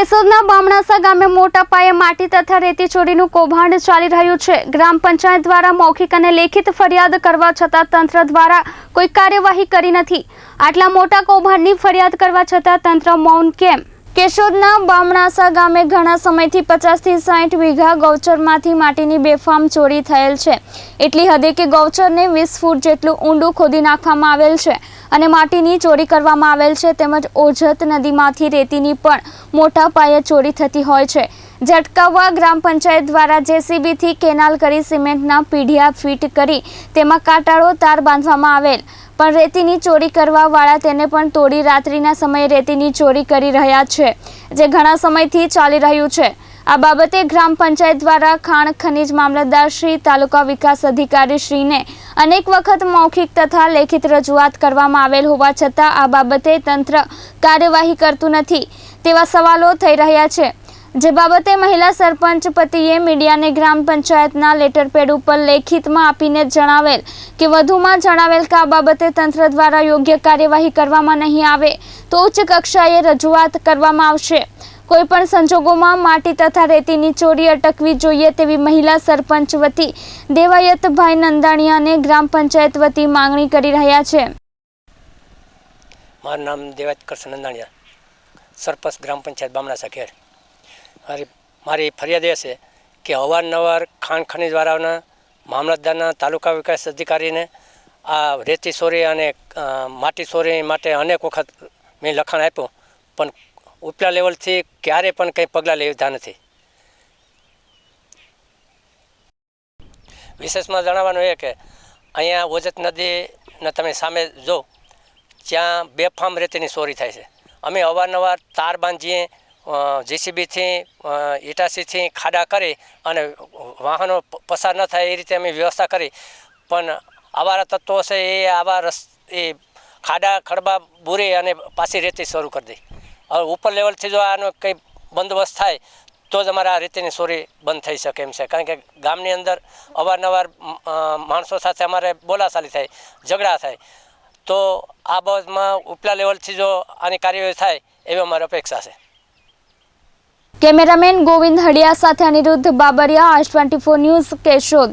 કેશોદના બામણાસા ગામે મોટા પાયે માટી તથા રેતી ચોરીનું કૌભાંડ ચાલી રહ્યું છે. ગ્રામ પંચાયત દ્વારા મૌખિક અને લેખિત ફરિયાદ કરવા છતાં તંત્ર દ્વારા કોઈ કાર્યવાહી કરી નથી. આટલા મોટા કૌભાંડની ફરિયાદ કરવા છતાં તંત્ર મૌન કેમ? કેશોદના બામણાસા ગામે ઘણા સમયથી પચાસથી સાઠ વીઘા ગૌચરમાંથી માટીની બેફામ ચોરી થયેલ છે. એટલી હદે કે ગૌચરને વીસ ફૂટ જેટલું ઊંડું ખોદી નાખવામાં આવેલ છે અને માટીની ચોરી કરવામાં આવેલ છે તેમજ ઓજત નદીમાંથી રેતીની પણ મોટા પાયે ચોરી થતી હોય છે. જે અટકાવવા ગ્રામ પંચાયત દ્વારા જેસીબીથી કેનાલ કરી સિમેન્ટના પીઢિયા ફિટ કરી તેમાં કાંટાળો તાર બાંધવામાં આવેલ. પણ રેતીની ચોરી કરવાવાળા તેને પણ તોડી રાત્રિના સમયે રેતીની ચોરી કરી રહ્યા છે, જે ઘણા સમયથી ચાલી રહ્યું છે. આ બાબતે ગ્રામ પંચાયત દ્વારા ખાણ ખનીજ મામલતદાર શ્રી, તાલુકા વિકાસ અધિકારી શ્રીને અનેક વખત મૌખિક તથા લેખિત રજૂઆત કરવામાં આવેલ હોવા છતાં આ બાબતે તંત્ર કાર્યવાહી કરતું નથી તેવા સવાલો થઈ રહ્યા છે. જે બાબતે મહિલા સરપંચ પતિએ મીડિયાને ગ્રામ પંચાયતના લેટર પેડ ઉપર લેખિતમાં આપીને જણાવેલ કે વધુમાં જણાવેલ કે આ બાબતે તંત્ર દ્વારા યોગ્ય કાર્યવાહી કરવામાં નહીં આવે તો ઉચ્ચ કક્ષાએ રજૂઆત કરવામાં આવશે. કોઈ પણ સંજોગોમાં માટી તથા રેતીની ચોરી અટકવી જોઈએ તેવી મહિલા સરપંચ વતી દેવાયતભાઈ નંદાણીયાને ગ્રામ પંચાયત વતી માંગણી કરી રહ્યા છે. મારું નામ દેવાયત કરશન નંદાણીયા, સરપંચ ગ્રામ પંચાયત બામણા ખેડ મારી મારી ફરિયાદ એ છે કે અવારનવાર ખાણ ખનીજવાળાઓના મામલતદારના તાલુકા વિકાસ અધિકારીને આ રેતી ચોરી અને માટી ચોરી માટે અનેક વખત મેં લખાણ આપ્યું, પણ ઉપલા લેવલથી ક્યારે પણ કંઈ પગલાં લેતા નથી. વિશેષમાં જણાવવાનું એ કે અહીંયા ઓજત નદીને તમે સામે જો જ્યાં બેફામ રેતીની ચોરી થાય છે. અમે અવારનવાર તાર બાંધીએ જેસીબીથી ઇટાસીથી ખાડા કરી અને વાહનો પસાર ન થાય એ રીતે અમે વ્યવસ્થા કરી. પણ આવારા તત્વો છે એ આવા રસ, એ ખાડા, ખડબા બુરી અને પાછી રેતી શરૂ કરી દે. હવે ઉપર લેવલથી જો આનો કંઈ બંદોબસ્ત થાય, તો જ અમારે આ રેતીની ચોરી બંધ થઈ શકે એમ છે. કારણ કે ગામની અંદર અવારનવાર માણસો સાથે અમારે બોલાચાલી થાય, ઝઘડા થાય. તો આ બાબતમાં ઉપલા લેવલથી જો આની કાર્યવાહી થાય, એવી અમારી અપેક્ષા છે. કેમેરામેન ગોવિંદ હડિયા સાથે અનિરુદ્ધ બાબરિયા આજ ટ્વેન્ટી ન્યૂઝ કેશોદ.